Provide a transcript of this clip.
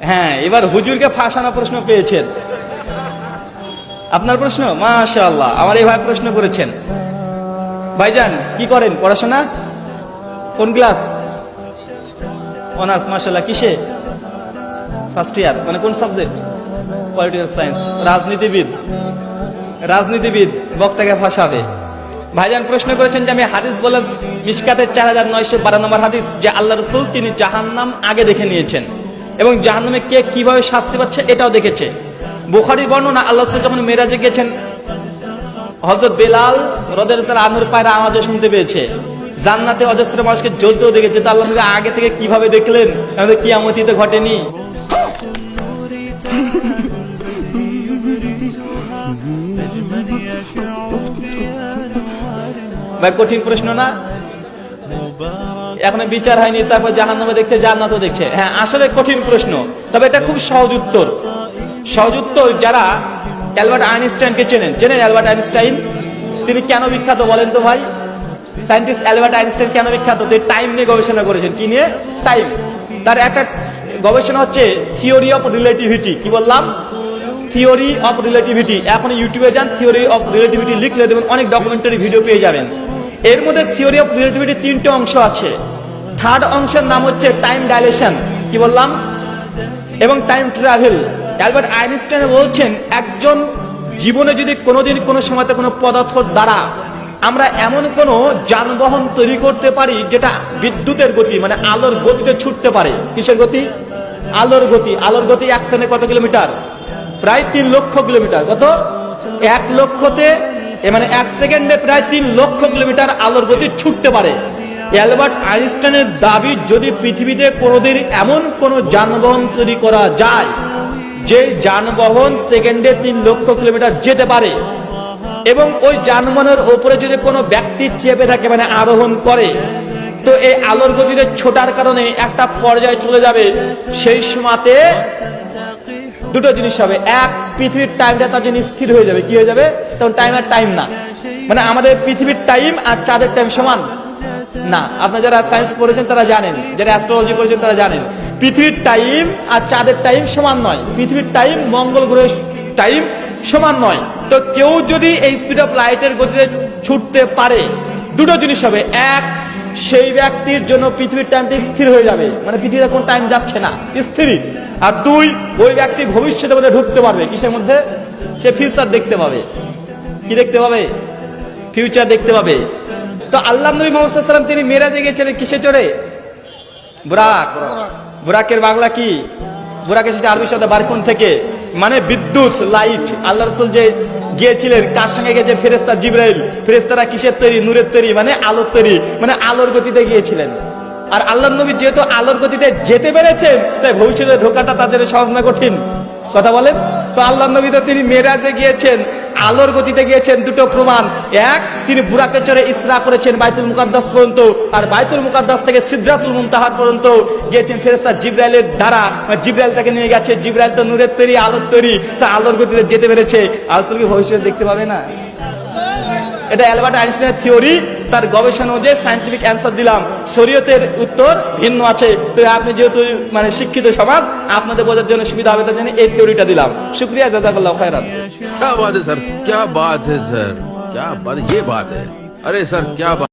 হ্যাঁ এবার হুজুরকে ফাঁসানো প্রশ্ন পেয়েছেন। আপনার প্রশ্ন? মাশাআল্লাহ, আমার এই ভাই প্রশ্ন করেছেন। ভাইজান, কি করেন? পড়াশোনা? কোন ক্লাস? অনার্স, মাশাআল্লাহ, কিসে? ফার্স্ট ইয়ার মানে কোন সাবজেক্ট? পলিটিক্যাল সায়েন্স রাজনীতিবিদ। রাজনীতিবিদ, বক্তাকে ফাঁসাবে। ভাইজান প্রশ্ন করেছেন যে আমি হাদিস বলে মিসকাতের চার হাজার নয়শো বারো নম্বর হাদিস যে আল্লাহ রসুল তিনি জাহান্নাম আগে দেখে নিয়েছেন। এবং জাহান্নামে কে কীভাবে শাস্তি পাচ্ছে এটাও দেখেছে। বুখারি বর্ণনা, আল্লাহ যখন মেরাজে গেছেন হজরত বেলাল রদের তার আনুর পায়ের আওয়াজও শুনতে পেয়েছে। জান্নাতে অজস্র মানুষকে জ্বলতেও দেখেছে। তা আল্লাহ আগে থেকে কীভাবে দেখলেন? আমাদের কিয়ামতিতে ঘটেনি। ভাই, কঠিন প্রশ্ন না? এখনও বিচার হয়নি, তারপর জাহান নামে দেখছে, জান্নাতও দেখছে। হ্যাঁ আসলে কঠিন প্রশ্ন, তবে এটা খুব সহজ উত্তর। সহজ উত্তর যারা অ্যালবার্ট আইনস্টাইনকে চেনেন। চেনেন অ্যালবার্ট আইনস্টাইন? তিনি কেন বিখ্যাত বলেন তো ভাই? সায়েন্টিস্ট অ্যালবার্ট আইনস্টাইন কেন বিখ্যাত? তিনি টাইম নিয়ে গবেষণা করেছেন। কি নিয়ে? টাইম। তার একটা গবেষণা হচ্ছে থিওরি অফ রিলেটিভিটি। কি বললাম? Theory of relativity. এখন ইউটিউবে যান, থিওরি অফ রিলেটিভিটি লিখলে দেবেন অনেক ডকুমেন্টারি ভিডিও পেয়ে যাবেন। এর মধ্যে থিওরি অফ রিলেটিভিটি তিনটে অংশ আছে। থার্ড অংশের নাম হচ্ছে টাইম ডাইলেশন কি বললাম? এবং টাইম ট্রাভেল অ্যালবার্ট আইনস্টাইন বলছেন, একজন জীবনে যদি কোনোদিন কোনো সময়তে কোনো পদার্থ দ্বারা আমরা এমন কোন যানবাহন তৈরি করতে পারি যেটা বিদ্যুতের গতি মানে আলোর গতিতে ছুটতে পারে। কিসের গতি? আলোর গতি। আলোর গতি এক সেকেন্ডে কত কিলোমিটার? প্রায় তিন লক্ষ কিলোমিটার। কত? এক লক্ষতে এ মানে এক সেকেন্ডে প্রায় তিন লক্ষ কিলোমিটার আলোর গতি ছুটতে পারে। অ্যালবার্ট আইনস্টাইনের দাবি, যদি পৃথিবীতে কোনোদিন এমন কোন যানবাহন তৈরি করা যায়, যে যানবাহন সেকেন্ডে তিন লক্ষ কিলোমিটার যেতে পারে, এবং ওই যানবাহনের ওপরে যদি কোনো ব্যক্তি চেপে থাকে মানে আরোহণ করে, তো এই আলোর গতিতে ছোটার কারণে একটা পর্যায়ে চলে যাবে। সেই সময়তে দুটো জিনিস হবে। এক, পৃথিবীর টাইমটা তার জন্য স্থির হয়ে যাবে। কি হয়ে যাবে? তখন টাইম আর টাইম না। মানে আমাদের পৃথিবীর টাইম আর চাঁদের টাইম সমান না। আপনারা যারা সায়েন্স পড়েছেন, তারা জানেন। যারা অ্যাস্ট্রোলজি পড়েছেন, তারা জানেন। পৃথিবীর টাইম আর চাঁদের টাইম সমান নয়। পৃথিবীর টাইম মঙ্গল গ্রহের টাইম সমান নয়। তো কেউ যদি এই স্পিড অফ লাইটের গতিতে ছুটতে পারে, দুটো জিনিস হবে। এক, সেই ব্যক্তির জন্য পৃথিবীর টাইমটা স্থির হয়ে যাবে। মানে পৃথিবীতে কোন টাইম যাচ্ছে না। স্থির আর দুই ওই ব্যক্তি ভবিষ্যতে মধ্যে ঢুকতে পারবে। কিসের মধ্যে? সে ফিউচার দেখতে পাবে। কি দেখতে পাবে? ফিউচার দেখতে পাবে। তো আল্লাহ নবী মোহাম্মদ তিনি মেরাজে গিয়েছিলেন কিসে চড়ে বুরাক। বুরাকের বাংলা কি? বুরাক এসেছে আরবি শব্দ বারকুন থেকে। মানে বিদ্যুৎ লাইট আল্লাহ রসুল যে গিয়েছিলেন কার সঙ্গে গেছে ফেরেস্তা জিব্রাইল ফেরেস্তারা কিসের তৈরি? নূরের তৈরি? মানে আলোর তৈরি। মানে আলোর গতিতে গিয়েছিলেন। আর আল্লাহ নবী যেহেতু আলোর গতিতে যেতে পেরেছেন, তাই ভবিষ্যতে ঢোকাটা তাদের সহজ না কঠিন। কথা বলেন? তো আল্লাহ নবী তো তিনি মেরাজে গিয়েছেন, আলোর গতিতে গিয়েছেন দুটো প্রমাণ। এক, তিনি বুরাকে চড়ে ইসরা করেছেন বাইতুল মুকাদ্দাস পর্যন্ত, আর বাইতুল মুকাদ্দাস থেকে সিদ্ধাতুল মুমতাহার পর্যন্ত গিয়েছেন ফেরেস্তা জিব্রাইলের দ্বারা। মানে জিব্রাইল তাকে নিয়ে গেছে, জিব্রাইল তো নূরের তৈরি, আলোর তৈরি, তা আলোর গতিতে যেতে পেরেছে। আসলে কি ভবিষ্যতে দেখতে পাবে না? এটা অ্যালবার্ট আইনস্টাইনের থিওরি। তার গবেষণা অনুযায়ী সাইন্টিফিক অ্যান্সার দিলাম শরীয়তের উত্তর ভিন্ন আছে তো আপনি যেহেতু মানে শিক্ষিত সমাজ আপনাদের বোঝার জন্য সুবিধা হবে তার জন্য এই থিওরিটা দিলাম শুক্রিয়া জাজাকাল্লাহ খায়রাত क्या बात है सर क्या बात है सर क्या बात ये बात है अरे सर क्या बात